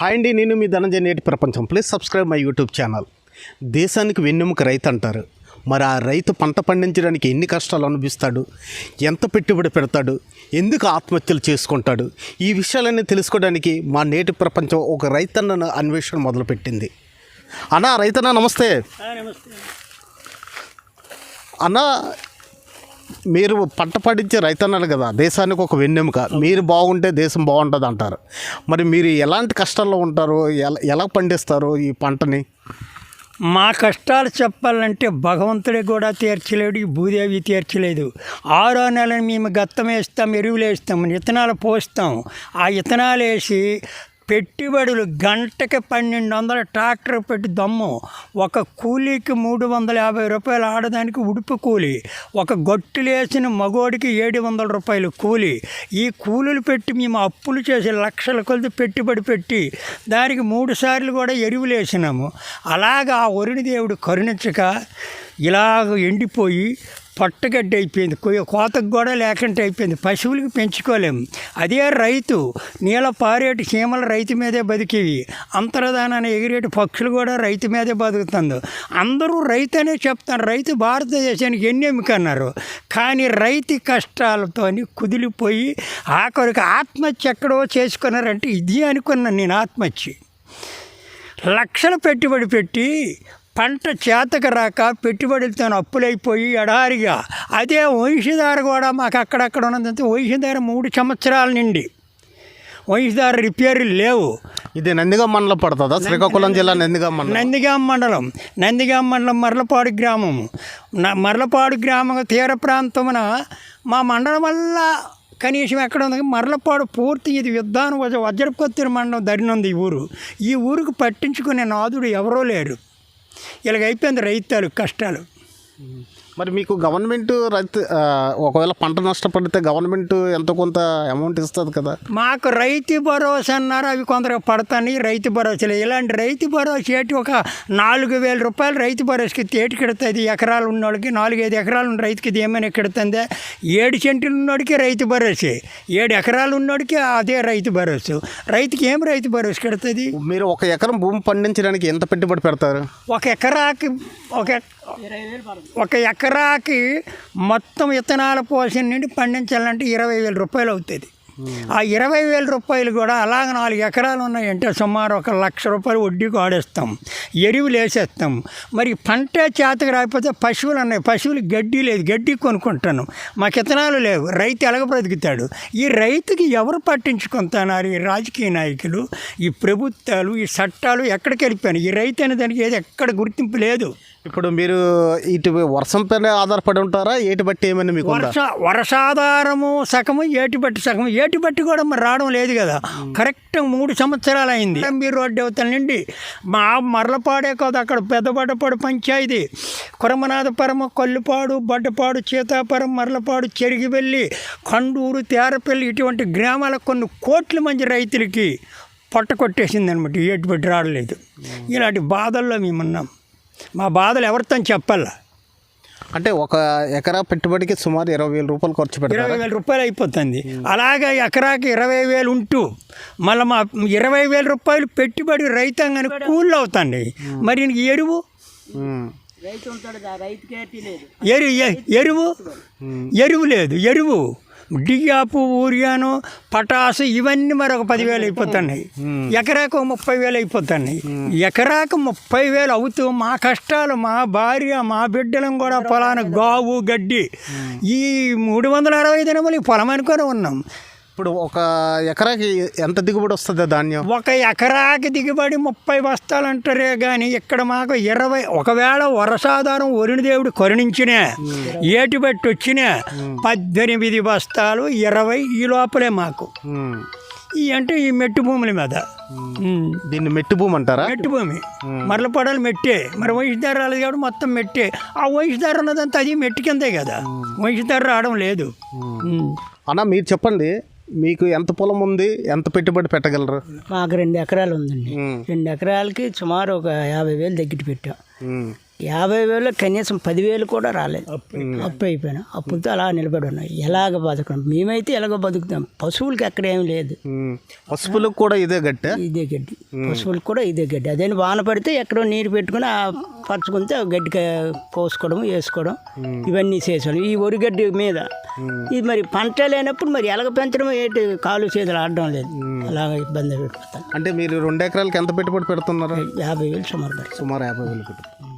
Hi అండి నేను మీ ధనంజయ నేటి ప్రపంచం. Please subscribe my YouTube channel. దేశానికి వెన్నెముక రైతు అంటారు. మరి ఆ రైతు పంట పండించడానికి ఎన్ని కష్టాలు అనుభవిస్తాడు? ఎంత పెట్టుబడి పెడతాడు? ఎందుకు ఆత్మహత్యలు చేసుకుంటాడు? ఈ విషయాలన్నీ తెలుసుకోవడానికి మా నేటి ప్రపంచం ఒక రైతన్నను అన్వేషణ మొదలుపెట్టింది. అన్నా రైతన్న నమస్తే. అన్న మీరు పంట పండించే రైతన్నారు కదా దేశానికి ఒక వెన్నెముక. మీరు బాగుంటే దేశం బాగుంటుంది అంటారు మరి మీరు ఎలాంటి కష్టాల్లో ఉంటారు? ఎలా ఎలా పండిస్తారు ఈ పంటని? మా కష్టాలు చెప్పాలంటే భగవంతుడికి కూడా తీర్చలేడు ఈ భూదేవి తీర్చలేదు. ఆరో నెలని మేము గత్తం వేస్తాం ఎరువులు వేస్తాం విత్తనాలు పోస్తాం. ఆ విత్తనాలు వేసి పెట్టుబడులు గంటకి పన్నెండు వందల ట్రాక్టర్ పెట్టి దమ్ము. ఒక కూలీకి మూడు వందల యాభై రూపాయలు ఆడదానికి ఉడుపు కూలి. ఒక గొట్టులేసిన మగోడికి ఏడు వందల రూపాయలు కూలి. ఈ కూలీలు పెట్టి మేము అప్పులు చేసి లక్షల కొద్ది పెట్టుబడి పెట్టి దానికి మూడు సార్లు కూడా ఎరువులు వేసినాము అలాగా ఆ వరుణి దేవుడు కరుణించక ఇలాగ ఎండిపోయి పట్టగడ్డి అయిపోయింది. కోతకు కూడా లేకుండా అయిపోయింది. పశువులకి పెంచుకోలేము. అదే రైతు నీళ్ళ పారేటి చీమలు రైతు మీదే బతికేవి. అంతర్ధానాన్ని ఎగిరేటి పక్షులు కూడా రైతు మీదే బతుకుతుంది. అందరూ రైతు అనే చెప్తాను రైతు భారతదేశానికి ఎన్నెమిక అన్నారు కానీ రైతు కష్టాలతో కుదిలిపోయి ఆఖరికి ఆత్మహత్య ఎక్కడో చేసుకున్నారంటే ఇది అనుకున్నాను నేను ఆత్మహత్య. లక్షల పెట్టుబడి పెట్టి పంట చేతకు రాక పెట్టుబడులతో అప్పులైపోయి ఎడారిగా. అదే వంశధార కూడా మాకు అక్కడక్కడ ఉన్నదంటే వంశధార మూడు సంవత్సరాల నుండి. వంశధార రిపేర్లు లేవు. ఇది నందిగా మండలం పడుతుందా? శ్రీకాకుళం జిల్లా నందిగా మండలం. నందిగాం మండలం. నందిగాం మండలం మర్లపాడు గ్రామం మర్లపాడు గ్రామం తీర ప్రాంతమున మా మండలం వల్ల కనీసం ఎక్కడ ఉంది? మర్లపాడు పూర్తి ఇది యుద్ధాన్ని వజ వజ్రకొత్తిరి మండలం దరినుంది ఈ ఊరు. ఈ ఊరికి పట్టించుకునే నాదుడు ఎవరో లేరు. ఇలాగ అయిపోయింది రైతాలు కష్టాలు. మరి మీకు గవర్నమెంట్ రైతు ఒకవేళ పంట నష్టపడితే గవర్నమెంట్ ఎంతో కొంత అమౌంట్ ఇస్తుంది కదా? మాకు రైతు భరోసా అన్నారు అవి కొందరు పడతాయి రైతు భరోసాలు ఇలాంటి రైతు భరోసా ఏటి ఒక నాలుగు వేల రూపాయలు రైతు భరోసాకి తేటి కెడుతుంది. ఎకరాలు ఉన్నోడికి నాలుగైదు ఎకరాలు ఉన్న రైతుకి ఏమైనా కెడుతుందే? ఏడు సెంట్లు ఉన్నోడికి రైతు భరోసే. ఏడు ఎకరాలు ఉన్నోడికి అదే రైతు భరోసా. రైతుకి ఏం రైతు భరోసా కెడుతుంది? మీరు ఒక ఎకరం భూమి పండించడానికి ఎంత పెట్టుబడి పెడతారు? ఒక ఎకరాకి ఒక ఒక ఎకరాకి మొత్తం విత్తనాల పోషణ నుండి పండించాలంటే ఇరవై వేల రూపాయలు అవుతుంది. ఆ ఇరవై వేల రూపాయలు కూడా అలాగ నాలుగు ఎకరాలు ఉన్నాయంటే సుమారు ఒక లక్ష రూపాయలు వడ్డీకి ఆడేస్తాం ఎరువులు వేసేస్తాం. మరి పంట చేతకు రాకపోతే పశువులు ఉన్నాయి. పశువులు గడ్డి లేదు. గడ్డి కొనుక్కుంటాను. మాకు విత్తనాలు లేవు. రైతు ఎలాగ బ్రతుకుతాడు? ఈ రైతుకి ఎవరు పట్టించుకుంటున్నారు? ఈ రాజకీయ నాయకులు ఈ ప్రభుత్వాలు ఈ చట్టాలు ఎక్కడికి వెళ్ళిపోయాను ఈ రైతు అనే దానికి ఏది ఎక్కడ గుర్తింపు లేదు. ఇప్పుడు మీరు ఇటు వర్షం పైన ఆధారపడి ఉంటారా? ఏటి బట్టి ఏమైనా మీకు వర్ష వర్షాధారము సగము ఏటిబట్టి సగము? ఏటిబట్టి కూడా మరి రావడం లేదు కదా. కరెక్ట్ మూడు సంవత్సరాలు అయింది ఎంబీ రోడ్డు అవతల నుండి మా మరలపాడే కాదు అక్కడ పెద్దబడ్డపాడు పంచాయతీ. కురమనాథపురం కొల్లుపాడు బడ్డపాడు సీతాపురం మరలపాడు చెరిగివెల్లి కండూరు తేరపల్లి ఇటువంటి గ్రామాల కొన్ని కోట్ల మంది రైతులకి పొట్ట కొట్టేసింది అనమాట ఏటిబట్టి రావట్లేదు ఇలాంటి బాధల్లో మేమున్నాం. మా బాధలు ఎవరితో చెప్పాలా? అంటే ఒక ఎకరా పెట్టుబడికి సుమారు ఇరవై వేల రూపాయలు ఖర్చు పెడతారు? ఇరవై వేల రూపాయలు అయిపోతుంది. అలాగే ఎకరాకి ఇరవై వేలు ఉంటూ మళ్ళీ మా ఇరవై వేల రూపాయలు పెట్టుబడి రైతాంగానికి కూళ్ళు అవుతుంది మరి ఎరువు? ఉమ్. ఎరు ఎ- ఎరువు? ఎరువు లేదు ఎరువు. డియాపు ఊరియాను పటాసు ఇవన్నీ మరి ఒక పదివేలు అయిపోతున్నాయి. ఎకరాకు ముప్పై వేలు అయిపోతున్నాయి. ఎకరాకు ముప్పై వేలు అవుతూ మా కష్టాలు మా భార్య మా బిడ్డలం కూడా పొలానికి గావు గడ్డి. ఈ మూడు వందల అరవై దినములు ఈ పొలం అనుకొని ఉన్నాం. ఇప్పుడు ఒక ఎకరాకి ఎంత దిగుబడి వస్తుంది ధాన్యం? ఒక ఎకరాకి దిగుబడి ముప్పై బస్తాలు అంటారే కానీ ఇక్కడ మాకు ఇరవై ఒకవేళ వర్షాధారం వరుణి దేవుడు కరుణించినా ఏటి బట్టి వచ్చినా పద్దెనిమిది బస్తాలు ఇరవై ఈ లోపలే మాకు. ఈ అంటే ఈ మెట్టు భూముల మీద. దీన్ని మెట్టు భూమి అంటారా? మెట్టు భూమి. మరలపడాలి మెట్టే. మరి వయసుదారు రాలేదు కాబట్టి మొత్తం మెట్టే. ఆ వయసుదారు ఉన్నదంతా అది మెట్టు కిందే కదా. వయసుదారు రావడం లేదు. అన్న మీరు చెప్పండి. మీకు ఎంత పొలం ఉంది? ఎంత పెట్టుబడి పెట్టగలరు? మాకు రెండు ఎకరాలు ఉందండి. రెండు ఎకరాలకి సుమారు ఒక యాభై వేలు దగ్గర పెట్టాం. యాభై వేలు కనీసం పదివేలు కూడా రాలేదు. అప్పు అయిపోయినా. అప్పులతో అలా నిలబడి ఉన్నాయి ఎలాగ బతకడం మేమైతే ఎలాగో బతుకుతాం. పశువులకి అక్కడ ఏం లేదు. పసుపులకు కూడా ఇదే గట్టె? ఇదే గడ్డి. పశువులకు కూడా ఇదే గడ్డి. అదే వాన పడితే ఎక్కడో నీరు పెట్టుకుని ఆ పరుచుకుంటే ఆ గడ్డి క- పోసుకోవడం వేసుకోవడం. ఇవన్నీ చేసాడు ఈ వరిగడ్డి మీద ఇది మరి పంట లేనప్పుడు మరి ఎలాగ పెంచడం ఏంటి? కాలు చేతులు ఆడడం లేదు. అలాగ ఇబ్బంది పెట్టిపోతాను అంటే మీరు రెండు ఎకరాలకి ఎంత పెట్టుబడి పెడుతున్నారు? యాభై వేలు సుమారు. సుమారు యాభై వేలు పెట్టుబడి.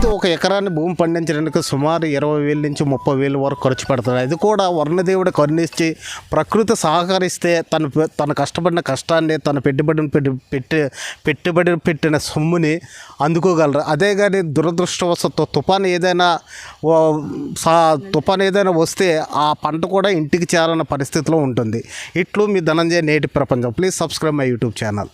రైతు ఒక ఎకరాన్ని భూమి పండించడానికి సుమారు ఇరవై వేల నుంచి ముప్పై వేల వరకు ఖర్చు పెడతాడు అది కూడా వర్ణదేవుడు కరుణించి ప్రకృతి సహకరిస్తే తను తను కష్టపడిన కష్టాన్ని తన పెట్టుబడిని పెట్టి పెట్టి పెట్టుబడి పెట్టిన సొమ్ముని అందుకోగలరు. అదే కానీ దురదృష్టవశత్తు తుఫాన్ ఏదైనా సా తుఫాన్ ఏదైనా వస్తే ఆ పంట కూడా ఇంటికి చేరని పరిస్థితిలో ఉంటుంది. ఇట్లు మీ ధనంజయ నేటి ప్రపంచం. Please subscribe my YouTube channel.